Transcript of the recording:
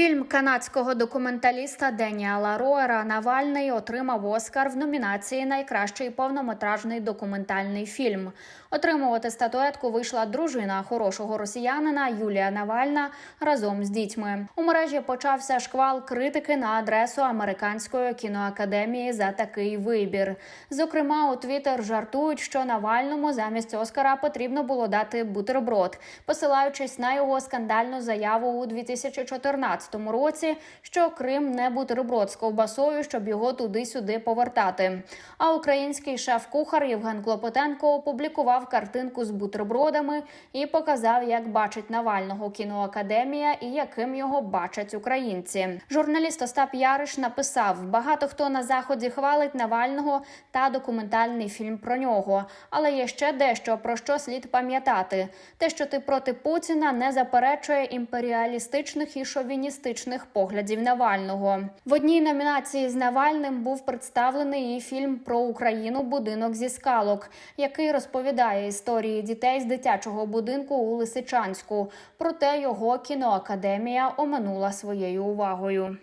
Фільм канадського документаліста Деніала Роера Навальний отримав Оскар в номінації Найкращий повнометражний документальний фільм. Отримувати статуетку вийшла дружина хорошого росіянина Юлія Навальна разом з дітьми. У мережі почався шквал критики на адресу американської кіноакадемії за такий вибір. Зокрема, у Твіттер жартують, що Навальному замість Оскара потрібно було дати бутерброд, посилаючись на його скандальну заяву у 2014 році, що Крим не бутерброд з ковбасою, щоб його туди-сюди повертати. А український шеф-кухар Євген Клопотенко опублікував картинку з бутербродами і показав, як бачить Навального кіноакадемія і яким його бачать українці. Журналіст Остап Яриш написав: багато хто на заході хвалить Навального та документальний фільм про нього. Але є ще дещо про що слід пам'ятати: те, що ти проти Путіна, не заперечує імперіалістичних і шовіністичних поглядів Навального. В одній номінації з Навальним був представлений і фільм про Україну Будинок зі скалок, який розповідає історії дітей з дитячого будинку у Лисичанську. Проте його кіноакадемія оминула своєю увагою.